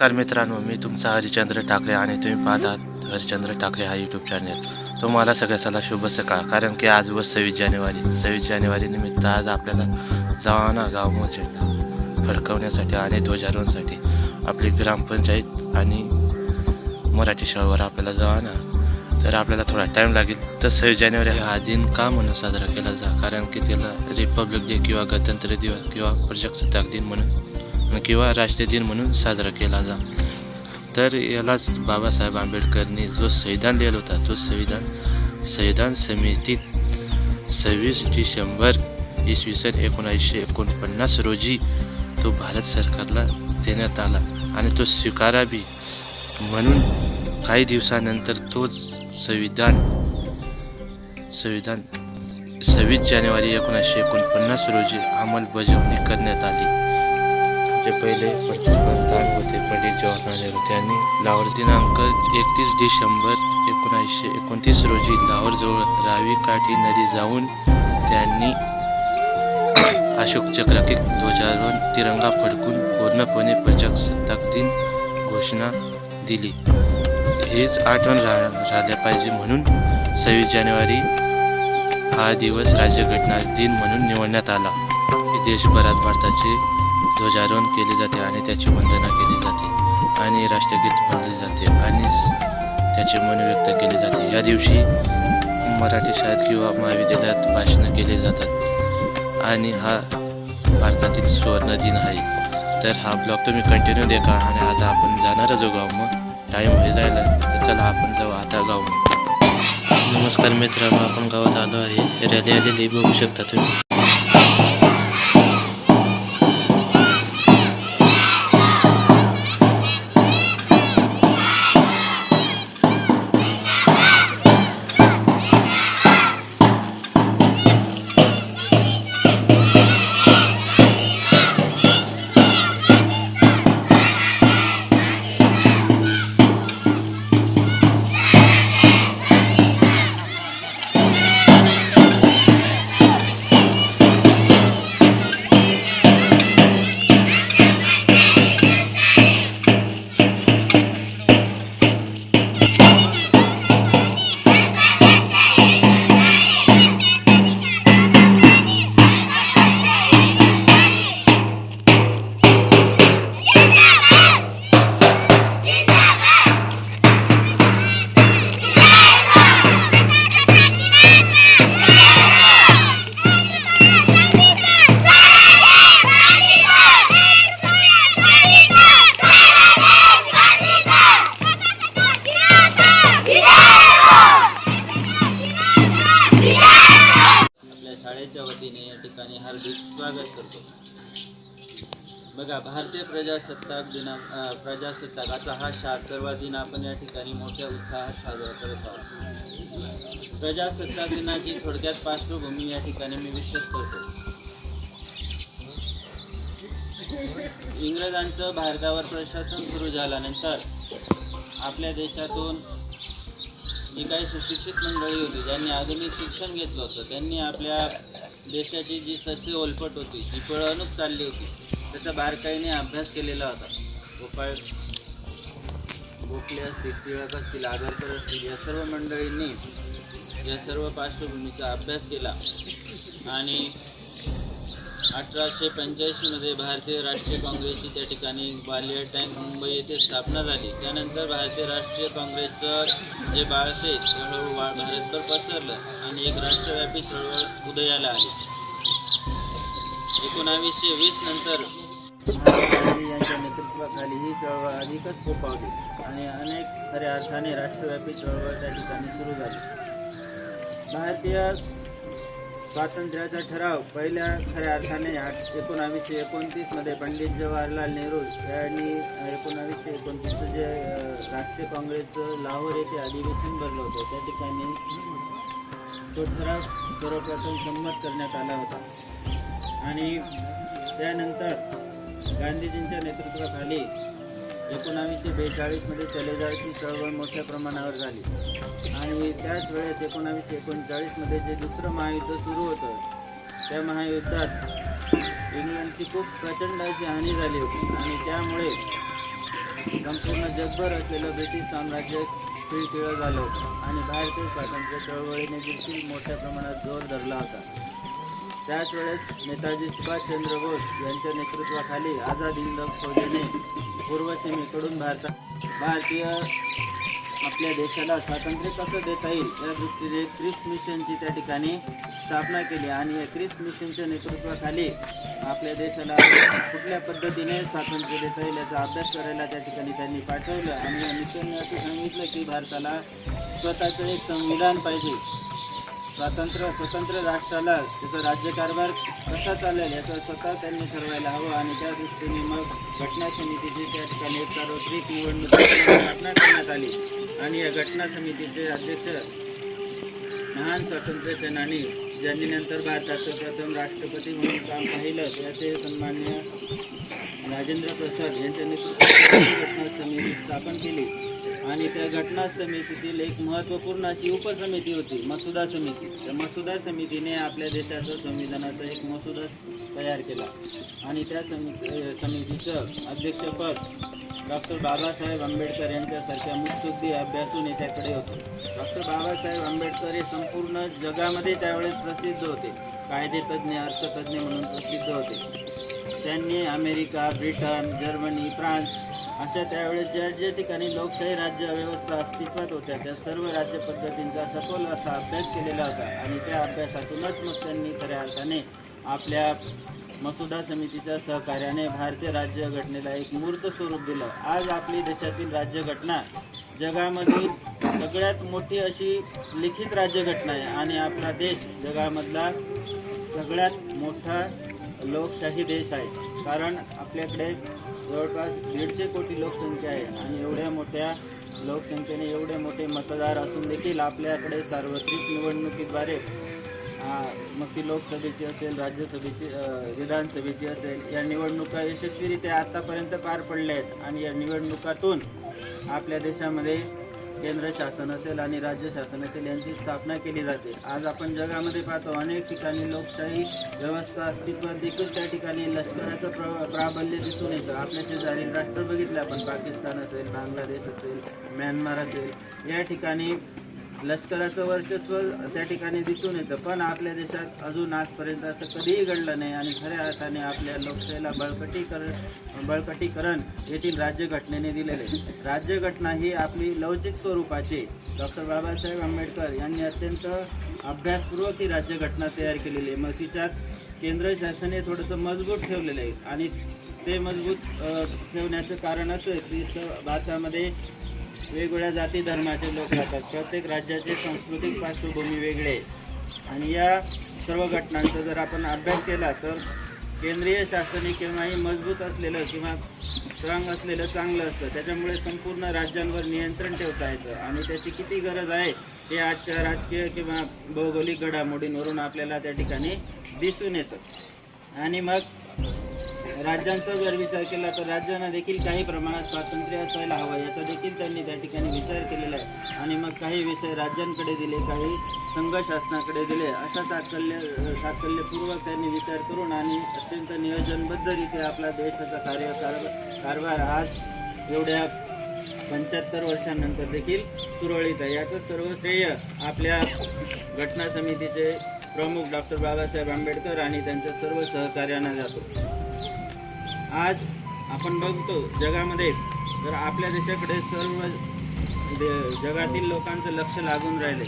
नमस्कार मित्रांनो मी तुमचा हरिचंद्र ठाकरे आणि तुम्ही पाहतात हरिचंद्र ठाकरे हा यूट्यूब चॅनल तुम्हाला सगळ्या सला शुभ सकाळ. कारण की आज व सव्वीस जानेवारी. सव्वीस जानेवारी निमित्त आज आपल्याला जवाना गाव झेंडा फडकवण्यासाठी आणि ध्वजारोहणसाठी आपली ग्रामपंचायत आणि मराठी शाळेवर आपल्याला जवाना. तर आपल्याला थोडा टाईम लागेल. तर सव्वीस जानेवारी हा दिन का म्हणून साजरा केला जा? कारण की त्याला रिपब्लिक डे किंवा गणतंत्र दिवस किंवा प्रजासत्ताक दिन म्हणून किंवा राष्ट्रीय दिन म्हणून साजरा केला जा. तर यालाच बाबासाहेब आंबेडकरनी जो संविधान लिहिला होता तो संविधान संविधान समितीत सव्वीस डिसेंबर इसवी सन एकोणीसशे एकोणपन्नास रोजी तो भारत सरकारला देण्यात आला आणि तो स्वीकारावी म्हणून काही दिवसानंतर तोच संविधान संविधान सव्वीस जानेवारी एकोणीसशे एकोणपन्नास रोजी अंमलबजावणी करण्यात आली. पहिले पंतप्रधान होते. पंडित जवाहरलाल नेहरू त्यांनी लाहोर दिनांक एकतीस डिसेंबर एकोणीसशे एकोणतीस रोजी लाहोरजवळ रावी काठी नदी जाऊन त्यांनी अशोक चक्राकी ध्वजारोहण तिरंगा फडकून पूर्णपणे प्रजासत्ताक दिन घोषणा दिली. हेच आठवण रा राहिल्या पाहिजे म्हणून सव्वीस जानेवारी हा दिवस राज्यघटना दिन म्हणून निवडण्यात आला. देशभरात भारताचे ध्वजारोहण केले जाते आणि त्याची वंदना केली जाते आणि राष्ट्रगीत म्हणले जाते आणि त्याचे मन व्यक्त केले जाते. या दिवशी मराठी शाळेत किंवा महाविद्यालयात भाषणं केले जातात आणि हा भारतातील सुवर्ण दिन आहे. तर हा ब्लॉग तुम्ही कंटिन्यू देखा आणि आता आपण जाणारच जो गाव मग टाईम होईल जायला तर चला आपण जाऊ आता गाव नमस्कार मित्रांनो आपण गावात आलो आहे. रॅली आलेली बघू शकता तुम्ही. बघा भारतीय प्रजासत्ताक दिना प्रजासत्ताकाचा हा शहात्तरवा दिन आपण या ठिकाणी मोठ्या उत्साहात साजरा करत आहोत. प्रजासत्ताक दिनाची थोडक्यात पार्श्वभूमी या ठिकाणी मी विशद करतो. इंग्रजांचं भारतावर प्रशासन सुरू झाल्यानंतर आपल्या देशातून जी काही सुशिक्षित मंडळी होती ज्यांनी आधुनिक शिक्षण घेतलं होतं त्यांनी आपल्या देशाची जी ससे ओलपट होती जी पळवणूक चालली होती. त्याचा बारकाईने अभ्यास केलेला होता. गोपाळ गोखले असतील टिळक असतील आगरकर असतील या सर्व मंडळींनी या सर्व पार्श्वभूमीचा अभ्यास केला. आणि अठराशे पंच्याऐंशीमध्ये भारतीय राष्ट्रीय काँग्रेसची त्या ठिकाणी ग्वालियर टँक मुंबई येथे स्थापना झाली. त्यानंतर भारतीय राष्ट्रीय काँग्रेसचं जे बाळसे हळूहळू वा- भारतभर पसरलं आणि एक राष्ट्रव्यापी चळवळ उदयाला आली. एकोणावीसशे वीस नंतर यांच्या नेतृत्वाखाली ही चळवळ अधिकच फोपावली आणि अनेक खऱ्या अर्थाने राष्ट्रव्यापी चळवळ त्या ठिकाणी सुरू झाली. भारतीय स्वातंत्र्याचा ठराव पहिल्या खऱ्या अर्थाने एकोणावीसशे एकोणतीसमध्ये पंडित जवाहरलाल नेहरू यांनी एकोणावीसशे एकोणतीसचं जे राष्ट्रीय काँग्रेसचं लाहोर येथे अधिवेशन भरलं होतं त्या ठिकाणी तो ठराव सर्वप्रथम संमत करण्यात आला होता. आणि त्यानंतर गांधीजींच्या नेतृत्वाखाली एकोणावीसशे बेचाळीसमध्ये चलेजाची चळवळ मोठ्या प्रमाणावर झाली. आणि त्याच वेळेस एकोणावीसशे एकोणचाळीसमध्ये जे दुसरं महायुद्ध सुरू होतं त्या महायुद्धात इंग्लंडची खूप प्रचंड अशी हानी झाली होती. आणि त्यामुळे संपूर्ण जगभर असलेलं ब्रिटिश साम्राज्य खिळखिळं झालं होतं. आणि भारतीय स्वातंत्र्य चळवळीने देखील मोठ्या प्रमाणात जोर धरला होता. त्याच वेळेस नेताजी सुभाषचंद्र बोस यांच्या नेतृत्वाखाली आझाद हिंद फौजेने पूर्व सीमेकडून भारता भारतीय आपल्या देशाला स्वातंत्र्य कसं देता येईल या दृष्टीने क्रिस मिशनची त्या ठिकाणी स्थापना केली आणि या क्रिस मिशनच्या नेतृत्वाखाली आपल्या देशाला कुठल्या पद्धतीने स्वातंत्र्य देता येईल याचा अभ्यास करायला त्या ठिकाणी त्यांनी पाठवलं. आणि या मिशनने असं सांगितलं की भारताला स्वतःचं एक संविधान पाहिजे. स्वातंत्र्य स्वतंत्र राष्ट्राला त्याचा राज्यकारभार कसा चालेल याचं स्वतः त्यांनी ठरवायला हवं आणि त्या दृष्टीने मग घटना समितीची त्या ठिकाणी सार्वत्रिक निवडणूक स्थापना करण्यात आली. आणि या घटना समितीचे अध्यक्ष महान स्वातंत्र्य सेनानी ज्यांनी नंतर भारताचं प्रथम राष्ट्रपती म्हणून काम पाहिलं त्याचे सन्मान्य राजेंद्र प्रसाद यांच्या नेतृत्वाखाली घटना समिती स्थापन केली. आणि त्या घटना समितीतील एक महत्त्वपूर्ण अशी उपसमिती होती मसुदा समिती. त्या मसुदा समितीने आपल्या देशाचं संविधानाचा एक मसुदा तयार केला. आणि त्या समिती समितीचं अध्यक्षपद डॉक्टर बाबासाहेब आंबेडकर यांच्यासारख्या मुखसुद्धी अभ्यासू नेत्याकडे होतं. डॉक्टर बाबासाहेब आंबेडकर हे संपूर्ण जगामध्ये त्यावेळेस प्रसिद्ध होते. कायदेतज्ञ अर्थतज्ञ म्हणून प्रसिद्ध होते. त्यांनी अमेरिका ब्रिटन जर्मनी फ्रान्स अशा त्यावेळेस ज्या ज्या ठिकाणी लोकशाही राज्य व्यवस्था अस्तित्वात होत्या त्या सर्व राज्य पद्धतींचा सखोल असा अभ्यास केलेला होता. आणि त्या अभ्यासातूनच मग त्यांनी खऱ्या अर्थाने आपल्या मसुदा समितीच्या सहकार्याने भारतीय राज्यघटनेला एक मूर्त स्वरूप दिलं. आज आपली देशातील राज्यघटना जगामधील सगळ्यात मोठी अशी लिखित राज्यघटना आहे. आणि आपला देश जगामधला सगळ्यात मोठा लोकशाही देश आहे. कारण आपल्याकडे जवळपास दीडशे कोटी लोकसंख्या आहे आणि एवढ्या मोठ्या लोकसंख्येने एवढे मोठे मतदार असून देखील आपल्याकडे सार्वत्रिक निवडणुकीद्वारे मग ती लोकसभेची असेल राज्यसभेची विधानसभेची असेल या निवडणुका यशस्वीरित्या आतापर्यंत पार पडल्या आहेत. आणि या निवडणुकातून आपल्या देशामध्ये केंद्र शासन असेल आणि राज्य शासन असेल यांची स्थापना केली जाते. आज आपण जगामध्ये पाहतो अनेक ठिकाणी लोकशाही व्यवस्था अस्तित्वात देखील त्या ठिकाणी लष्कराचं प्र प्राबल्य दिसून येतं. आपल्या शेजारी राष्ट्र बघितलं आपण. पाकिस्तान असेल बांगलादेश असेल म्यानमार असेल. या ठिकाणी लष्कराचं वर्चस्व त्या ठिकाणी दिसून येतं पण आपल्या देशात अजून आजपर्यंत असं कधीही घडलं नाही आणि खऱ्या अर्थाने आपल्या लोकशाहीला बळकटीकरण बळकटीकरण येथील राज्यघटनेने दिलेले आहे. राज्यघटना ही आपली लवचिक स्वरूपाची डॉक्टर बाबासाहेब आंबेडकर यांनी अत्यंत अभ्यासपूर्वक ही राज्यघटना तयार केलेली आहे मग तिच्यात केंद्र शासनाने थोडंसं मजबूत ठेवलेलं आहे आणि ते मजबूत ठेवण्याचं कारण असं आहे की भारतामध्ये वेगवेगळ्या जाती धर्माचे लोक राहतात. प्रत्येक राज्याचे सांस्कृतिक पार्श्वभूमी वेगळे आहे. आणि या सर्व घटनांचा जर आपण अभ्यास केला तर केंद्रीय शासने केव्हाही मजबूत असलेलं किंवा स्ट्रॉंग असलेलं चांगलं असतं. त्याच्यामुळे संपूर्ण राज्यांवर नियंत्रण ठेवता येतं. आणि त्याची किती गरज आहे हे आजच्या राजकीय किंवा भौगोलिक घडामोडींवरून आपल्याला त्या ठिकाणी दिसून येतं. आणि मग राज्यांचा जर विचार केला तर राज्यांना देखील काही प्रमाणात स्वातंत्र्य असायला हवं. याचा देखील त्यांनी त्या ठिकाणी विचार केलेला आहे. आणि मग काही विषय राज्यांकडे दिले काही संघ शासनाकडे दिले. अशा साकल्य साकल्यपूर्वक त्यांनी विचार करून आणि अत्यंत नियोजनबद्धरित्या आपला देशाचा कार्यकार कारभार आज एवढ्या पंच्याहत्तर वर्षांनंतर देखील सुरळीत आहे. याचं सर्व श्रेय आपल्या घटना समितीचे प्रमुख डॉक्टर बाबासाहेब आंबेडकर आणि त्यांच्या सर्व सहकार्यांना जातो. आज आपण बघतो जगामध्ये तर आपल्या देशाकडे सर्व जगातील लोकांचं लक्ष लागून राहिले.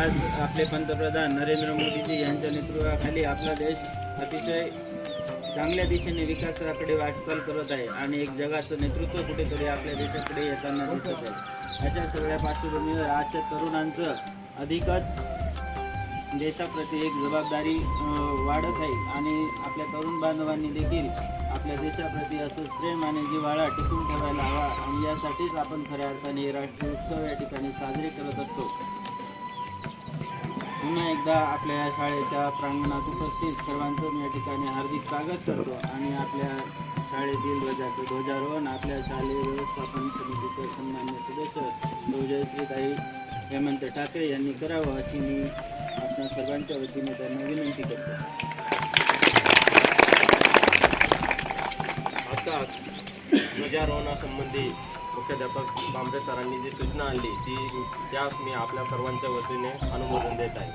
आज आपले पंतप्रधान नरेंद्र मोदीजी यांच्या नेतृत्वाखाली आपला देश अतिशय चांगल्या दिशेने विकासाकडे वाटचाल करत आहे आणि एक जगाचं नेतृत्व कुठेतरी आपल्या देशाकडे येताना दिसत आहे. अशा सगळ्या पार्श्वभूमीवर आजच्या तरुणांचं अधिकच देशाप्रती एक जबाबदारी वाढत आहे. आणि आपल्या तरुण बांधवांनी देखील आपल्या देशाप्रती असंच प्रेम आणि जिव्हाळा टिकून ठेवायला हवा. आणि यासाठीच आपण खऱ्या अर्थाने राष्ट्रीय उत्सव या ठिकाणी साजरे करत असतो. पुन्हा एकदा आपल्या या शाळेच्या प्रांगणात उपस्थित सर्वांचं मी या ठिकाणी हार्दिक स्वागत करतो. आणि आपल्या शाळेतील ध्वजाचं ध्वजारोहण आपल्या शालेय व्यवस्थापन समितीचे सन्मान्य सदस्य सौ हेमंत ठाकरे यांनी करावं अशी मी आपल्या सर्वांच्या वतीने त्यांना विनंती करतो. आताच ध्वजारोहणासंबंधी मुख्याध्यापक बांबे सरांनी जी सूचना आणली ती त्यास मी आपल्या सर्वांच्या वतीने अनुमोदन देत आहे.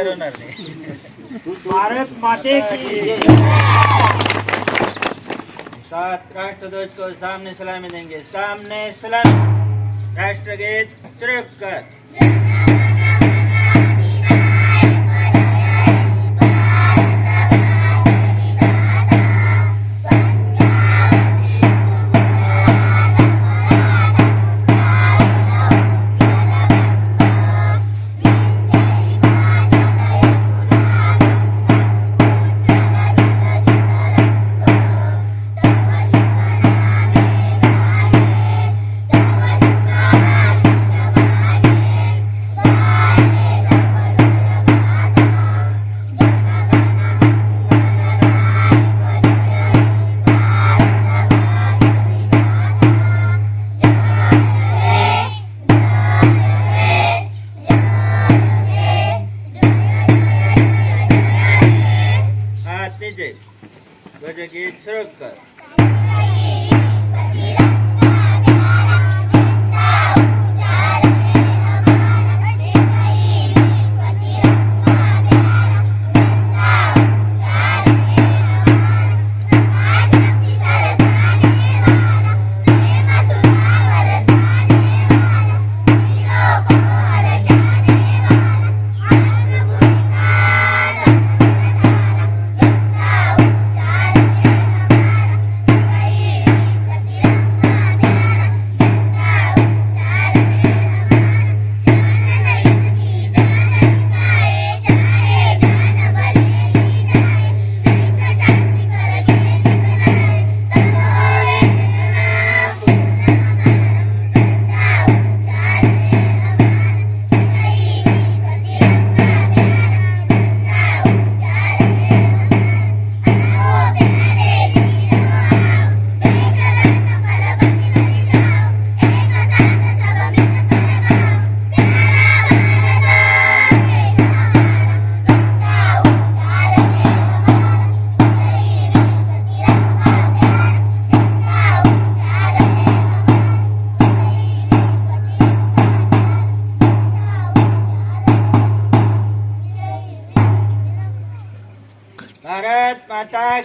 तयार होणार नाही. भारत माते की जय. सात राष्ट्रध्वज को सामने सलामी देंगे. सामने सलामी. राष्ट्रगीत सुरक्षकर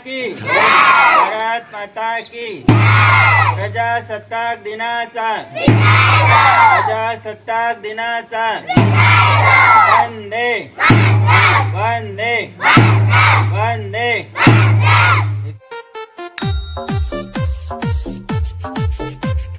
की भारत माता की. प्रजासत्ताक दिनाचा. प्रजासत्ताक दिनाचा. वंदे. वंदे. वंदे.